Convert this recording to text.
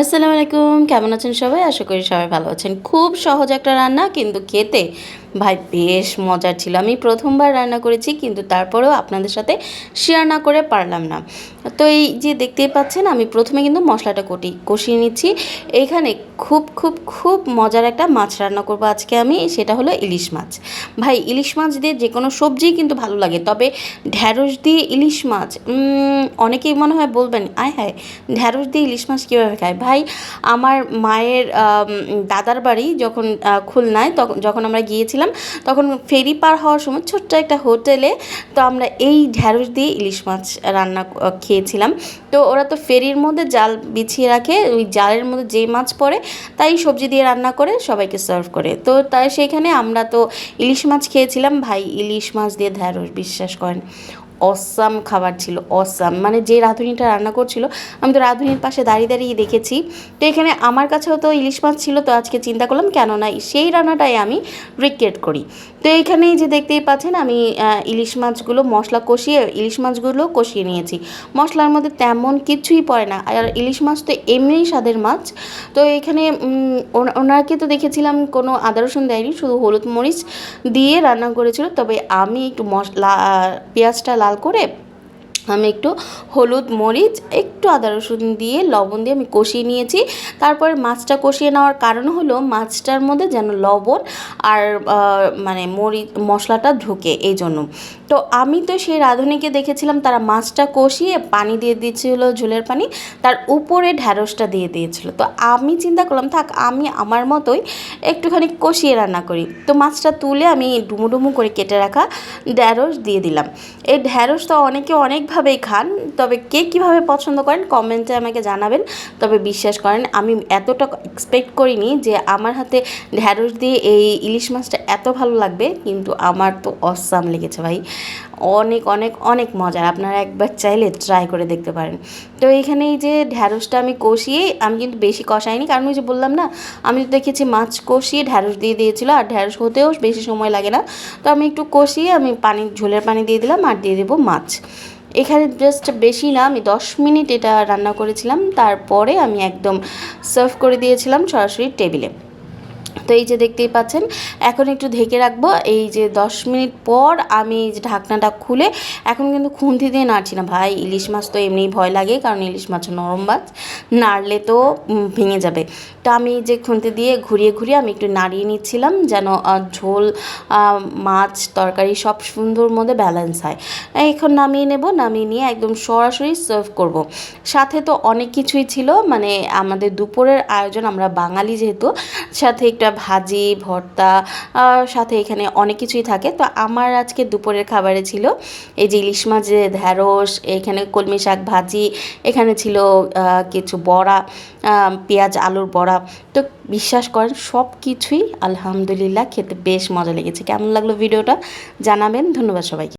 আসসালামু আলাইকুম, কেমন আছেন সবাই? আশা করি সবাই ভালো আছেন। খুব সহজ একটা রান্না, কিন্তু খেতে ভাই, বেশ মজার ছিল। আমি প্রথমবার রান্না করেছি, কিন্তু তারপরেও আপনাদের সাথে শেয়ার না করে পারলাম না। তো এই যে দেখতেই পাচ্ছেন, আমি প্রথমে কিন্তু মশলাটা কটি, কষিয়ে নিচ্ছি। এইখানে খুব খুব খুব মজার একটা মাছ রান্না করব আজকে আমি, সেটা হলো ইলিশ মাছ। ভাই, ইলিশ মাছ দিয়ে যে কোনো সবজিই কিন্তু ভালো লাগে, তবে ঢ্যাঁড়স দিয়ে ইলিশ মাছ অনেকেই মনে হয় বলবেন, আয় হায়, ঢ্যাঁড়স দিয়ে ইলিশ মাছ কীভাবে খায়? ভাই, আমার মায়ের দাদার বাড়ি যখন খুলনায় তখন যখন আমরা গিয়েছিলাম তখন ফেরি পার হওয়ার সময় ছোট্ট একটা হোটেলে তো আমরা এই ঢ্যাঁড়স দিয়ে ইলিশ মাছ রান্না খেয়েছিলাম। তো ওরা তো ফেরির মধ্যে জাল বিছিয়ে রাখে, ওই জালের মধ্যে যেই মাছ পড়ে তাই সবজি দিয়ে রান্না করে সবাইকে সার্ভ করে। তো তাই সেইখানে আমরা তো ইলিশ মাছ খেয়েছিলাম, ভাই ইলিশ মাছ দিয়ে ঢ্যাঁড়স, বিশ্বাস করেন। অসাম খাবার ছিল, অসাম। মানে যে রাঁধুনিটা রান্না করছিল, আমি তো রাঁধুনির পাশে দাঁড়িয়ে দাঁড়িয়ে দেখেছি। তো এখানে আমার কাছেও তো ইলিশ মাছ ছিল, তো আজকে চিন্তা করলাম কেন না সেই রান্নাটাই আমি রিক্রিয়েট করি। তো এইখানেই যে দেখতেই পাচ্ছেন, আমি ইলিশ মাছগুলো, মশলা কষিয়ে, ইলিশ মাছগুলো কষিয়ে নিয়েছি। মশলার মধ্যে তেমন কিছুই পড়ে না, আর ইলিশ মাছ তো এমনিই স্বাদের মাছ। তো এখানে ওনাকে তো দেখেছিলাম, কোনো আদা রসুন দেয়নি, শুধু হলুদ মরিচ দিয়ে রান্না করেছিল। তবে আমি একটু মশলা পেঁয়াজটা লাল করে আমি একটু হলুদ মরিচ, একটু আদা রসুন দিয়ে লবণ দিয়ে আমি কষিয়ে নিয়েছি। তারপরে মাছটা কষিয়ে নেওয়ার কারণ হলো মাছটার মধ্যে যেন লবণ আর মানে মরিচ, মশলাটা ঢুকে এই জন্য তো আমি তো সেই রাঁধুনিকে দেখেছিলাম, তারা মাছটা কষিয়ে পানি দিয়ে দিয়েছিল ঝোলের পানি, তার উপরে ঢ্যাঁড়সটা দিয়ে দিয়েছিল। তো আমি চিন্তা করলাম, থাক, আমি আমার মতোই একটুখানি কষিয়ে রান্না করি। তো মাছটা তুলে আমি ডুমু ডুমু করে কেটে রাখা ঢ্যাঁড়স দিয়ে দিলাম। এই ঢ্যাঁড়স তো অনেকে অনেকভাবেই খান, তবে কে কীভাবে পছন্দ করেন কমেন্টে আমাকে জানাবেন। তবে বিশ্বাস করেন, আমি এতটা এক্সপেক্ট করিনি যে আমার হাতে ঢ্যাঁড়স দিয়ে এই ইলিশ মাছটা এত ভালো লাগবে, কিন্তু আমার তো অসাম লেগেছে ভাই। অনেক অনেক অনেক মজার, আপনারা একবার চাইলে ট্রাই করে দেখতে পারেন। তো এইখানে এই যে ঢ্যাঁড়সটা আমি কষিয়ে, আমি কিন্তু বেশি কষাইনি, কারণ ওই যে বললাম না, আমি তো দেখেছি মাছ কষিয়ে ঢ্যাঁড়স দিয়ে দিয়েছিল, আর ঢ্যাঁড়স হতেও বেশি সময় লাগে না। তো আমি একটু কষিয়ে আমি পানি, ঝোলের পানি দিয়ে দিলাম, আর দিয়ে দেবো মাছ। এখানে জাস্ট বেশি না, আমি দশ মিনিট এটা রান্না করেছিলাম, তারপরে আমি একদম সার্ভ করে দিয়েছিলাম সরাসরি টেবিলে তো এই যে দেখতেই পাচ্ছেন, এখন একটু ঢেকে রাখব। এই যে দশ মিনিট পর আমি যে ঢাকনাটা খুলে, এখন কিন্তু খুন্তি দিয়ে নাড়ছি না। ভাই, ইলিশ মাছ তো এমনিই ভয় লাগে, কারণ ইলিশ মাছ নরম মাছ, নাড়লে তো ভেঙে যাবে। তো আমি যে খুন্তি দিয়ে ঘুরিয়ে ঘুরিয়ে আমি একটু নাড়িয়ে নিচ্ছিলাম, যেন ঝোল মাছ, তরকারি সব সুন্দর মধ্যে ব্যালেন্স হয়। এখন নামিয়ে নেব, নামিয়ে নিয়ে একদম সরাসরি সার্ভ করব। সাথে তো অনেক কিছুই ছিল মানে আমাদের দুপুরের আয়োজন, আমরা বাঙালি যেহেতু, সাথে একটা ভাজি, ভর্তা সাথে এখানে অনেক কিছুই থাকে। তো আমার আজকে দুপুরের খাবারে ছিল এই যে ইলিশ মাছের ঢ্যাঁড়স, এখানে কলমি শাক ভাজি, এখানে ছিল কিছু বড়া পেঁয়াজ আলুর বড়া। তো বিশ্বাস করেন সব কিছুই আলহামদুলিল্লাহ খেতে বেশ মজা লেগেছে। কেমন লাগল ভিডিওটা জানাবেন। ধন্যবাদ সবাইকে।